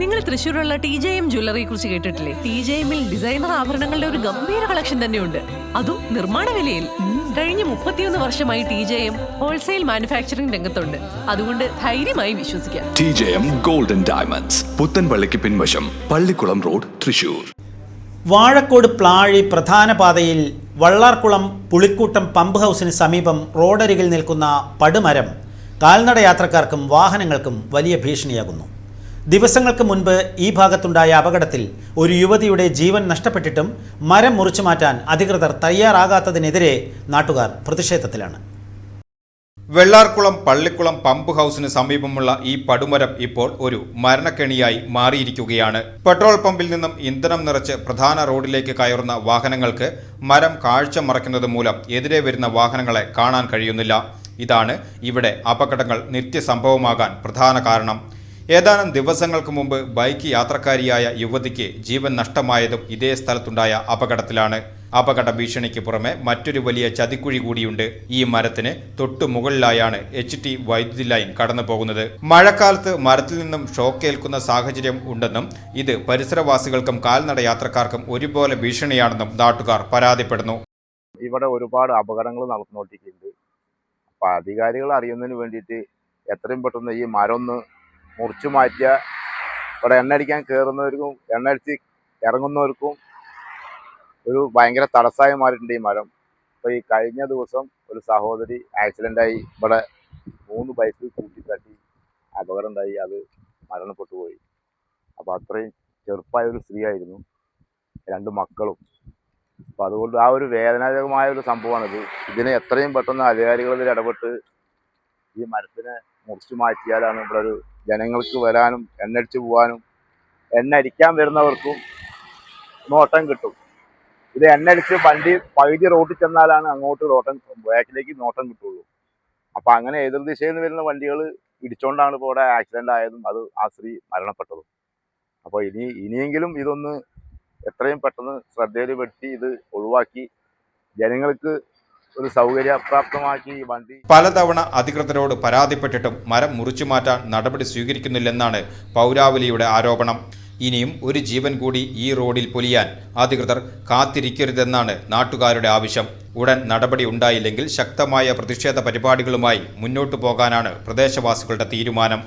നിങ്ങൾ തൃശ്ശൂരുള്ള T J M ജ്വല്ലറിയെ കുറിച്ച് കേട്ടിട്ടില്ലേ? ടി ജെ എമ്മിൽ ഡിസൈനർ ആഭരണങ്ങളുടെ ഒരു ഗംഭീര കളക്ഷൻ തന്നെയുണ്ട്. അതും നിർമ്മാണ വിലയിൽ. കഴിഞ്ഞ മുപ്പത്തിയൊന്ന് വർഷമായി T J M wholesale manufacturing രംഗത്തുണ്ട്. അതുകൊണ്ട് ധൈര്യമായി വിശ്വസിക്കാം. T J M golden diamonds പുത്തൻപള്ളിക്ക് പിൻവശം പള്ളിക്കുളം റോഡ് തൃശൂർ വാഴക്കോട് പ്ലാഴി പ്രധാന പാതയിൽ വള്ളാർക്കുളം പുളിക്കൂട്ടം പമ്പ് ഹൗസിന് സമീപം റോഡരികിൽ നിൽക്കുന്ന പടുമരം കാൽനട യാത്രക്കാർക്കും വാഹനങ്ങൾക്കും വലിയ ഭീഷണിയാകുന്നു. ദിവസങ്ങൾക്ക് മുൻപ് ഈ ഭാഗത്തുണ്ടായ അപകടത്തിൽ ഒരു യുവതിയുടെ ജീവൻ നഷ്ടപ്പെട്ടിട്ടും മരം മുറിച്ചു മാറ്റാൻ അധികൃതർ തയ്യാറാകാത്തതിനെതിരെ നാട്ടുകാർ പ്രതിഷേധത്തിലാണ്. വെള്ളാർക്കുളം പള്ളിക്കുളം പമ്പ് ഹൗസിന് സമീപമുള്ള ഈ പടുമരം ഇപ്പോൾ ഒരു മരണക്കെണിയായി മാറിയിരിക്കുകയാണ്. പെട്രോൾ പമ്പിൽ നിന്നും ഇന്ധനം നിറച്ച് പ്രധാന റോഡിലേക്ക് കയറുന്ന വാഹനങ്ങൾക്ക് മരം കാഴ്ച മറയ്ക്കുന്നത് മൂലം എതിരെ വരുന്ന വാഹനങ്ങളെ കാണാൻ കഴിയുന്നില്ല. ഇതാണ് ഇവിടെ അപകടങ്ങൾ നിത്യസംഭവമാകാൻ പ്രധാന കാരണം. ഏതാനും ദിവസങ്ങൾക്ക് മുമ്പ് ബൈക്ക് യാത്രക്കാരിയായ യുവതിക്ക് ജീവൻ നഷ്ടമായതും ഇതേ സ്ഥലത്തുണ്ടായ അപകടത്തിലാണ്. അപകട ഭീഷണിക്ക് പുറമെ മറ്റൊരു വലിയ ചതിക്കുഴി കൂടിയുണ്ട്. ഈ മരത്തിന് തൊട്ടു മുകളിലായാണ് എച്ച് ടി വൈദ്യുതി ലൈൻ കടന്നു പോകുന്നത് മഴക്കാലത്ത് മരത്തിൽ നിന്നും ഷോക്കേൽക്കുന്ന സാഹചര്യം ഉണ്ടെന്നും ഇത് പരിസരവാസികൾക്കും കാൽനട യാത്രക്കാർക്കും ഒരുപോലെ ഭീഷണിയാണെന്നും നാട്ടുകാർ പരാതിപ്പെടുന്നു. ഇവിടെ ഒരുപാട് അപകടങ്ങൾ നടന്നുകൊണ്ടിരിക്കുന്നുണ്ട്. അപ്പൊ അധികാരികൾ അറിയുന്നതിന് വേണ്ടിയിട്ട് എത്രയും പെട്ടെന്ന് ഈ മരം ഒന്ന് മുറിച്ചു മാറ്റുക ഇവിടെ എണ്ണ അടിക്കാൻ കയറുന്നവർക്കും എണ്ണ അടിച്ച് ഇറങ്ങുന്നവർക്കും ഒരു ഭയങ്കര തടസ്സമായി മാറിയിട്ടുണ്ട് ഈ മരം. അപ്പോൾ ഈ കഴിഞ്ഞ ദിവസം ഒരു സഹോദരി ആക്സിഡന്റായി ഇവിടെ മൂന്ന് ബൈക്ക് കൂട്ടിത്തട്ടി അപകടം ഉണ്ടായി അത് മരണപ്പെട്ടു പോയി അപ്പോൾ അത്രയും ചെറുപ്പമായ ഒരു സ്ത്രീ ആയിരുന്നു രണ്ട് മക്കളും. അപ്പോൾ അതുകൊണ്ട് ആ ഒരു വേദനാജനകമായ ഒരു സംഭവമാണിത്. ഇതിനെ എത്രയും പെട്ടെന്ന് അധികാരികളിൽ ഇടപെട്ട് ഈ മരത്തിനെ മുറിച്ചു മാറ്റിയാലാണ് ഇവിടെ ഒരു ജനങ്ങൾക്ക് വരാനും എണ്ണടിച്ചു പോകാനും എണ്ണ അടിക്കാൻ വരുന്നവർക്കും നോട്ടം കിട്ടും. ഇത് എണ്ണടിച്ച് വണ്ടി പകുതി റോട്ടിൽ ചെന്നാലാണ് അങ്ങോട്ട് നോട്ടം ബാക്കിലേക്ക് നോട്ടം കിട്ടുള്ളൂ. അപ്പൊ അങ്ങനെ എതിർ ദിശയിൽ നിന്ന് വരുന്ന വണ്ടികൾ ഇടിച്ചോണ്ടാണ് ഇപ്പോൾ ഇവിടെ ആക്സിഡന്റ് ആയതും അത് ആ സ്ത്രീ മരണപ്പെട്ടതും. അപ്പോൾ ഇനി ഇനിയെങ്കിലും ഇതൊന്ന് എത്രയും പെട്ടെന്ന് ശ്രദ്ധയിൽപ്പെടുത്തി ഇത് ഒഴിവാക്കി ജനങ്ങൾക്ക് ഒരു സൗകര്യപ്രാപ്തമാക്കി വണ്ടി പലതവണ അധികൃതരോട് പരാതിപ്പെട്ടിട്ടും മരം മുറിച്ചു മാറ്റാൻ നടപടി സ്വീകരിക്കുന്നില്ലെന്നാണ് പൗരാവലിയുടെ ആരോപണം. ഇനിയും ഒരു ജീവൻ കൂടി ഈ റോഡിൽ പൊലിയാൻ അധികൃതർ കാത്തിരിക്കരുതെന്നാണ് നാട്ടുകാരുടെ ആവശ്യം. ഉടൻ നടപടി ഉണ്ടായില്ലെങ്കിൽ ശക്തമായ പ്രതിഷേധ പരിപാടികളുമായി മുന്നോട്ടു പോകാനാണ് പ്രദേശവാസികളുടെ തീരുമാനം.